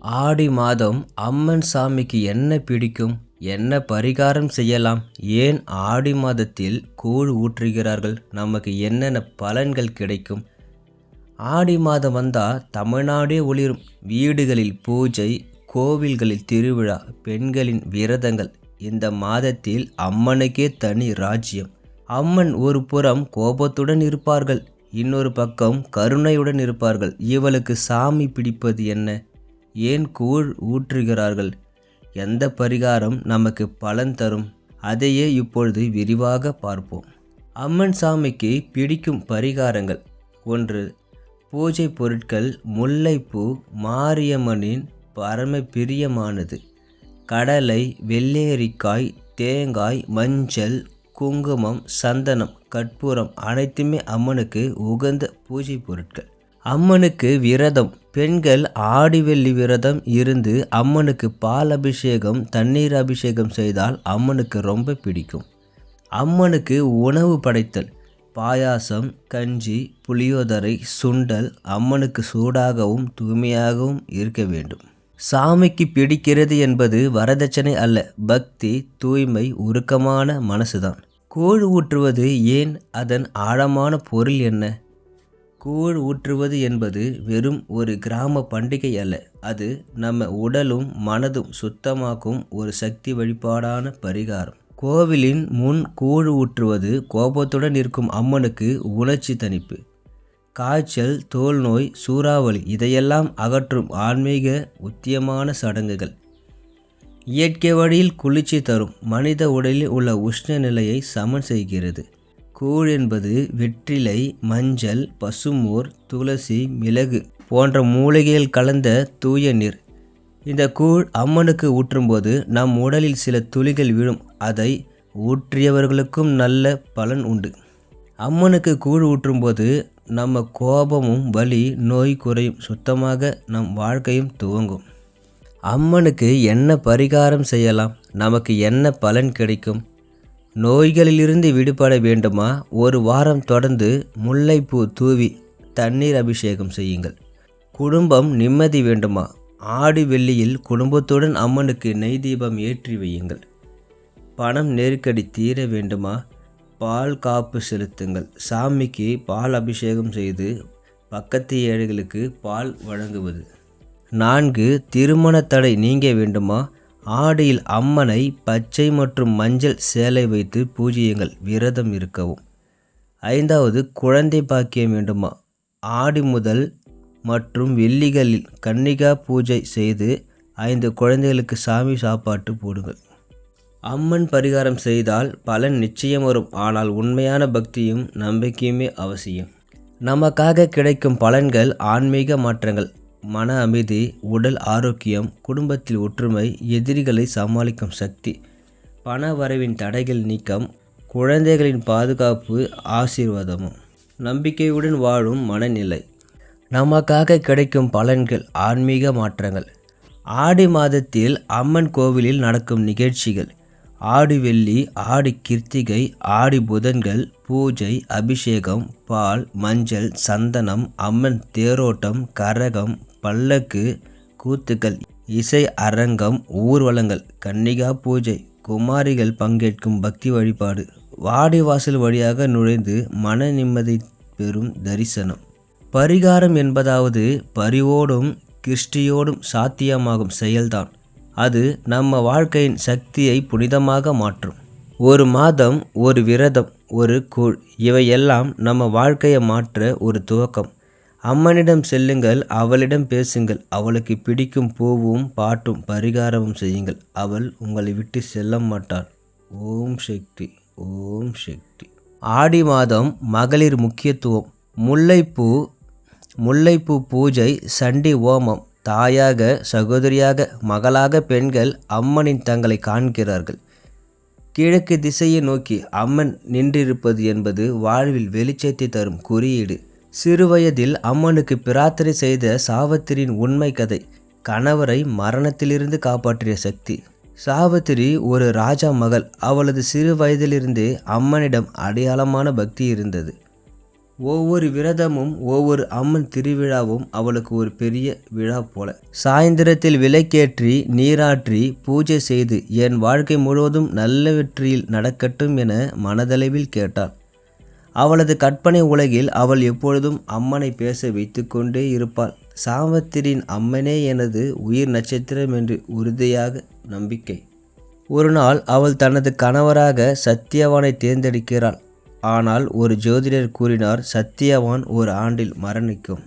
ஆடி மாதம் அம்மன் சாமிக்கு என்ன பிடிக்கும் என்ன பரிகாரம் செய்யலாம் ஏன் ஆடி மாதத்தில் கூழ் ஊற்றுகிறார்கள் நமக்கு என்னென்ன பலன்கள் கிடைக்கும்? ஆடி மாதம் வந்தால் தமிழ்நாடே ஒளிரும். வீடுகளில் பூஜை கோவில்களில் திருவிழா பெண்களின் விரதங்கள். இந்த மாதத்தில் அம்மனுக்கே தனி ராஜ்யம். அம்மன் ஒரு புறம் கோபத்துடன் இருப்பார்கள் இன்னொரு பக்கம் கருணையுடன் இருப்பார்கள். இவளுக்கு சாமி பிடிப்பது என்ன? ஏன் கூழ் ஊற்றுகிறார்கள்? எந்த பரிகாரம் நமக்கு பலன் தரும்? அதையே இப்பொழுது விரிவாக பார்ப்போம். அம்மன் சாமிக்கு பிடிக்கும் பரிகாரங்கள். ஒன்று பூஜை பொருட்கள் முல்லைப்பூ மாரியம்மனின் பரம பிரியமானது கடலை வெள்ளேரிக்காய் தேங்காய் மஞ்சள் குங்குமம் சந்தனம் கற்பூரம் அனைத்துமே அம்மனுக்கு உகந்த பூஜை பொருட்கள். அம்மனுக்கு விரதம் பெண்கள் ஆடி வெள்ளி விரதம் இருந்து அம்மனுக்கு பால் அபிஷேகம் தண்ணீர் அபிஷேகம் செய்தால் அம்மனுக்கு ரொம்ப பிடிக்கும். அம்மனுக்கு உணவு படைத்தல் பாயாசம் கஞ்சி புளியோதரை சுண்டல் அம்மனுக்கு சூடாகவும் தூய்மையாகவும் இருக்க வேண்டும். சாமிக்கு பிடிக்கிறது என்பது வரதட்சணை அல்ல பக்தி தூய்மை உருக்கமான மனசுதான். கூழ் ஊற்றுவது ஏன்? அதன் ஆழமான பொருள் என்ன? கூழ் ஊற்றுவது என்பது வெறும் ஒரு கிராம பண்டிகை அல்ல. அது நம்ம உடலும் மனதும் சுத்தமாக்கும் ஒரு சக்தி வழிபாடான பரிகாரம். கோவிலின் முன் கூழ் ஊற்றுவது கோபத்துடன் இருக்கும் அம்மனுக்கு உணர்ச்சி தணிப்பு. காய்ச்சல் தோல் நோய் சூறாவளி இதையெல்லாம் அகற்றும் ஆன்மீக உத்தியமான சடங்குகள். இயற்கை வழியில் குளிர்ச்சி தரும் மனித உடலில் உள்ள உஷ்ண நிலையை சமன் செய்கிறது. கூழ் என்பது வெற்றிலை மஞ்சள் பசுமோர் துளசி மிளகு போன்ற மூலிகைகள் கலந்த தூய நீர். இந்த கூழ் அம்மனுக்கு ஊற்றும்போது நம் உடலில் சில துளிகள் விழும். அதை ஊற்றியவர்களுக்கும் நல்ல பலன் உண்டு. அம்மனுக்கு கூழ் ஊற்றும்போது நம்ம கோபமும் வலி நோய் குறையும். சுத்தமாக நம் வாழ்க்கையும் துவங்கும். அம்மனுக்கு என்ன பரிகாரம் செய்யலாம்? நமக்கு என்ன பலன் கிடைக்கும்? நோய்களிலிருந்து விடுபட வேண்டுமா? ஒரு வாரம் தொடர்ந்து முல்லைப்பூ தூவி தண்ணீர் அபிஷேகம் செய்யுங்கள். குடும்பம் நிம்மதி வேண்டுமா? ஆடி வெள்ளியில் குடும்பத்துடன் அம்மனுக்கு நெய் தீபம் ஏற்றி வையுங்கள். பணம் நெருக்கடி தீர வேண்டுமா? பால் காப்பு செலுத்துங்கள். சாமிக்கு பால் அபிஷேகம் செய்து பக்கத்து ஏழைகளுக்கு பால் வழங்குவது. நான்கு திருமண தடை நீங்க வேண்டுமா? ஆடியில் அம்மனை பச்சை மற்றும் மஞ்சள் சேலை வைத்து பூஜியுங்கள் விரதம் இருக்கவும். ஐந்தாவது குழந்தை பாக்கியம் வேண்டுமா? ஆடி முதல் மற்றும் வெள்ளிகளில் கன்னிகா பூஜை செய்து ஐந்து குழந்தைகளுக்கு சாமி சாப்பாட்டு போடுங்கள். அம்மன் பரிகாரம் செய்தால் பலன் நிச்சயம் வரும் ஆனால் உண்மையான பக்தியும் நம்பிக்கையுமே அவசியம். நமக்காக கிடைக்கும் பலன்கள் ஆன்மீக மாற்றங்கள். மன அமைதி உடல் ஆரோக்கியம் குடும்பத்தில் ஒற்றுமை எதிரிகளை சமாளிக்கும் சக்தி பண வரவின் தடைகள் நீக்கம் குழந்தைகளின் பாதுகாப்பு ஆசீர்வாதமும் நம்பிக்கையுடன் வாழும் மனநிலை. நமக்காக கிடைக்கும் பலன்கள் ஆன்மீக மாற்றங்கள். ஆடி மாதத்தில் அம்மன் கோவிலில் நடக்கும் நிகழ்ச்சிகள். ஆடி வெள்ளி ஆடி கிருத்திகை ஆடி புதன்கள் பூஜை அபிஷேகம் பால் மஞ்சள் சந்தனம் அம்மன் தேரோட்டம் கரகம் பல்லக்கு கூத்துக்கள் இசை அரங்கம் ஊர்வலங்கள் கன்னிகா பூஜை குமாரிகள் பங்கேற்கும் பக்தி வழிபாடு. வாடிவாசல் வழியாக நுழைந்து மன நிம்மதி பெறும் தரிசனம். பரிகாரம் என்பதாவது பரிவோடும் கிருஷ்டியோடும் சாத்தியமாகும் செயல்தான். அது நம்ம வாழ்க்கையின் சக்தியை புனிதமாக மாற்றும். ஒரு மாதம் ஒரு விரதம் ஒரு கூழ் இவையெல்லாம் நம்ம வாழ்க்கையை மாற்ற ஒரு துவக்கம். அம்மனிடம் செல்லுங்கள் அவளிடம் பேசுங்கள். அவளுக்கு பிடிக்கும் பூவும் பாட்டும் பரிகாரமும் செய்யுங்கள். அவள் உங்களை விட்டு செல்ல மாட்டாள் ஓம் சக்தி ஓம் சக்தி. ஆடி மாதம் மகளிர் முக்கியத்துவம். முல்லைப்பூ முல்லைப்பூ பூஜை சண்டி ஓமம் தாயாக சகோதரியாக மகளாக பெண்கள் அம்மனின் தங்களை காண்கிறார்கள். கிழக்கு திசையை நோக்கி அம்மன் நின்றிருப்பது என்பது வாழ்வில் வெளிச்சத்தை தரும் குறியீடு. சிறுவயதில் அம்மனுக்கு பிரார்த்தனை செய்த சாவத்திரியின் உண்மை கதை. கணவரை மரணத்திலிருந்து காப்பாற்றிய சக்தி. சாவத்திரி ஒரு ராஜா மகள். அவளது சிறு வயதிலிருந்தே அம்மனிடம் அடையாளமான பக்தி இருந்தது. ஒவ்வொரு விரதமும் ஒவ்வொரு அம்மன் திருவிழாவும் அவளுக்கு ஒரு பெரிய விழா போல. சாயந்தரத்தில் விலைக்கேற்றி நீராற்றி பூஜை செய்து என் வாழ்க்கை முழுவதும் நல்ல வெற்றியில் நடக்கட்டும் என மனதளவில் கேட்டாள். அவளது கற்பனை உலகில் அவள் எப்பொழுதும் அம்மனை பேச வைத்து கொண்டே இருப்பாள். சாமத்திரின் அம்மனே எனது உயிர் நட்சத்திரம் என்று உறுதியாக நம்பிக்கை. ஒரு நாள் அவள் தனது கணவராக சத்யவானை தேர்ந்தெடுக்கிறாள். ஆனால் ஒரு ஜோதிடர் கூறினார் சத்யவான் ஒரு ஆண்டில் மரணிக்கும்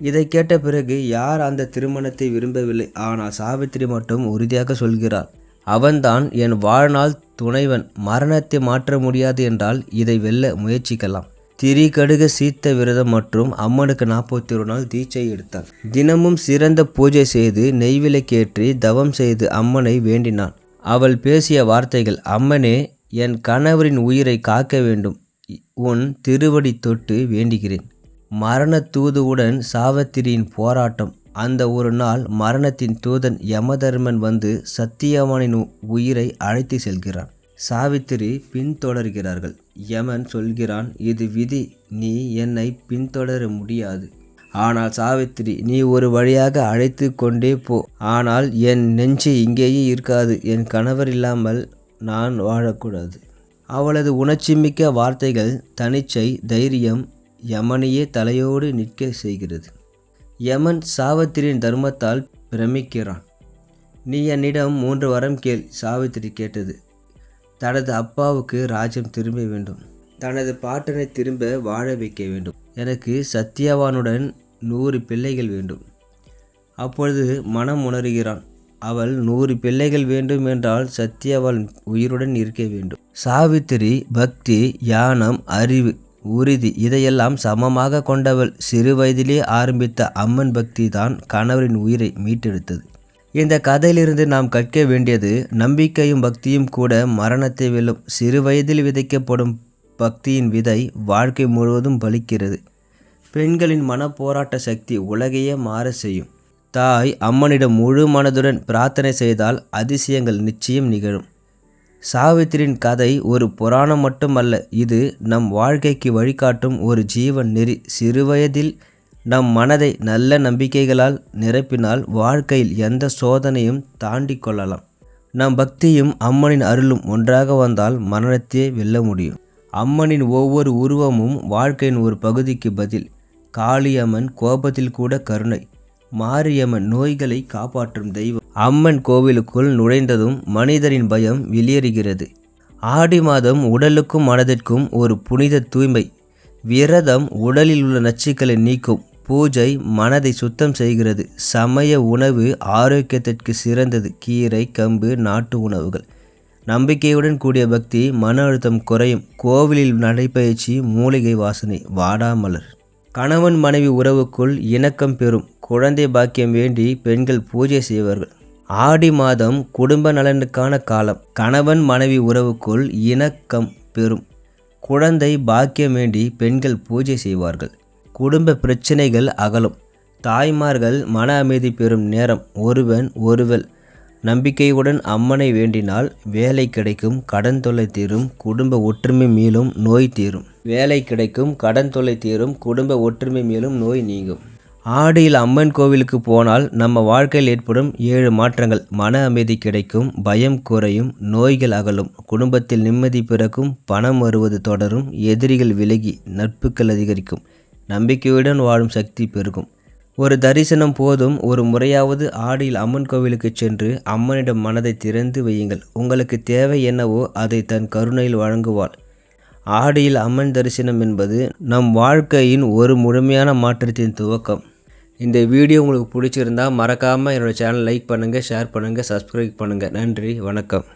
இதை கேட்ட பிறகு யார் அந்த திருமணத்தை விரும்பவில்லை. ஆனால் சாவித்திரி மட்டும் உறுதியாக சொல்கிறார் அவன்தான் என் வாழ்நாள் துணைவன் மரணத்தை மாற்ற முடியாது என்றால் இதை வெல்ல முயற்சிக்கலாம். திரி கடுக சீத்த விரதம் மற்றும் அம்மனுக்கு நாற்பத்தி ஒரு நாள் தீட்சை எடுத்தான். தினமும் சிறந்த பூஜை செய்து நெய்விளக்கேற்றி தவம் செய்து அம்மனை வேண்டினான். அவள் பேசிய வார்த்தைகள் அம்மனே என் கணவரின் உயிரை காக்க வேண்டும். உன் திருவடி தொட்டு வேண்டுகிறேன். மரண தூதுவுடன் சாவத்திரியின் போராட்டம். அந்த ஒரு நாள் மரணத்தின் தூதன் யமதர்மன் வந்து சத்தியவானின் உயிரை அழைத்து செல்கிறான். சாவித்திரி பின்தொடர்கிறார்கள். யமன் சொல்கிறான் இது விதி. நீ என்னை பின்தொடர முடியாது. ஆனால் சாவித்திரி நீ ஒரு வழியாக அழைத்து கொண்டே போ. ஆனால் என் நெஞ்சு இங்கேயே இருக்காது. என் கணவர் இல்லாமல் நான் வாழக்கூடாது அவளது உணர்ச்சிமிக்க வார்த்தைகள் தனிச்சை தைரியம் யமனையே தலையோடு நிற்க செய்கிறது. யமன் சாவித்திரியின் தர்மத்தால் பிரமிக்கிறான். நீ என்னிடம் மூன்று வரம் கேள் சாவித்திரி கேட்டது. தனது அப்பாவுக்கு ராஜ்யம் திரும்ப வேண்டும். தனது பாட்டனை திரும்ப வாழ வைக்க வேண்டும். எனக்கு சத்யவானுடன் நூறு பிள்ளைகள் வேண்டும். அப்பொழுது மனம் உணர்கிறான். அவள் நூறு பிள்ளைகள் வேண்டும் என்றால் சத்யவான் உயிருடன் இருக்க வேண்டும். சாவித்திரி பக்தி யானம் அறிவு உறுதி. இதையெல்லாம் சமமாக கொண்டவள் சிறு வயதிலே ஆரம்பித்த அம்மன் பக்தி தான் கணவரின் உயிரை மீட்டெடுத்தது. இந்த கதையிலிருந்து நாம் கற்க வேண்டியது நம்பிக்கையும் பக்தியும் கூட மரணத்தை வெல்லும் சிறு வயதில் விதைக்கப்படும் பக்தியின் விதை வாழ்க்கை முழுவதும் பலிக்கிறது. பெண்களின் மனப்போராட்ட சக்தி உலகையே மாற செய்யும். தாய் அம்மனிடம் முழு மனதுடன் பிரார்த்தனை செய்தால் அதிசயங்கள் நிச்சயம் நிகழும். சாவித்திரியின் கதை ஒரு புராணம் மட்டுமல்ல. இது நம் வாழ்க்கைக்கு வழிகாட்டும் ஒரு ஜீவன் நெறி. சிறுவயதில் நம் மனதை நல்ல நம்பிக்கைகளால் நிரப்பினால் வாழ்க்கையில் எந்த சோதனையும் தாண்டி கொள்ளலாம். நம் பக்தியும் அம்மனின் அருளும் ஒன்றாக வந்தால் மரணத்தையே வெல்ல முடியும். அம்மனின் ஒவ்வொரு உருவமும் வாழ்க்கையின் ஒரு பகுதிக்கு பதில். காளியம்மன் கோபத்தில் கூட கருணை. மாரியம்மன் நோய்களை காப்பாற்றும் தெய்வம். அம்மன் கோவிலுக்குள் நுழைந்ததும் மனிதரின் பயம் வெளியேறுகிறது. ஆடி மாதம் உடலுக்கும் மனதிற்கும் ஒரு புனித தூய்மை. விரதம் உடலில் உள்ள நச்சுக்களை நீக்கும் பூஜை மனதை சுத்தம் செய்கிறது. சமய உணவு ஆரோக்கியத்திற்கு சிறந்தது. கீரை கம்பு நாட்டு உணவுகள். நம்பிக்கையுடன் கூடிய பக்தி மன அழுத்தம் குறையும். கோவிலில் நடைபயிற்சி மூலிகை வாசனை வாடாமலர் கணவன் மனைவி உறவுக்குள் இணக்கம் பெறும். குழந்தை பாக்கியம் வேண்டி பெண்கள் பூஜை செய்வார்கள். ஆடி மாதம் குடும்ப நலனுக்கான காலம். கணவன் மனைவி உறவுக்குள் இணக்கம் பெறும். குழந்தை பாக்கியம் வேண்டி பெண்கள் பூஜை செய்வார்கள். குடும்ப பிரச்சனைகள் அகலும். தாய்மார்கள் மன அமைதி பெறும் நேரம். ஒருவன் ஒருவள். நம்பிக்கையுடன் அம்மனை வேண்டினால் வேலை கிடைக்கும் கடன் தொல்லை தீரும் குடும்ப ஒற்றுமை மீளும் நோய் தீரும். வேலை கிடைக்கும் கடன் தொல்லை தீரும் குடும்ப ஒற்றுமை மேலும் நோய் நீங்கும். ஆடியில் அம்மன் கோவிலுக்கு போனால் நம்ம வாழ்க்கையில் ஏற்படும் ஏழு மாற்றங்கள். மன அமைதி கிடைக்கும் பயம் குறையும் நோய்கள் அகலும். குடும்பத்தில் நிம்மதி பிறக்கும் பணம் வருவது தொடரும் எதிரிகள் விலகி நட்புகள் அதிகரிக்கும். நம்பிக்கையுடன் வாழும் சக்தி பெருகும். ஒரு தரிசனம் போதும் ஒரு முறையாவது ஆடியில் அம்மன் கோவிலுக்கு சென்று அம்மனிடம் மனதை திறந்து வையுங்கள். உங்களுக்கு தேவை என்னவோ அதை தன் கருணையில் வழங்குவாள். ஆடியில் அம்மன் தரிசனம் என்பது நம் வாழ்க்கையின் ஒரு முழுமையான மாற்றத்தின் துவக்கம். இந்த வீடியோ உங்களுக்கு பிடிச்சிருந்தா மறக்காமல் என்னோடய சேனல் லைக் பண்ணுங்கள் ஷேர் பண்ணுங்கள் சப்ஸ்கிரைப் பண்ணுங்கள் நன்றி வணக்கம்.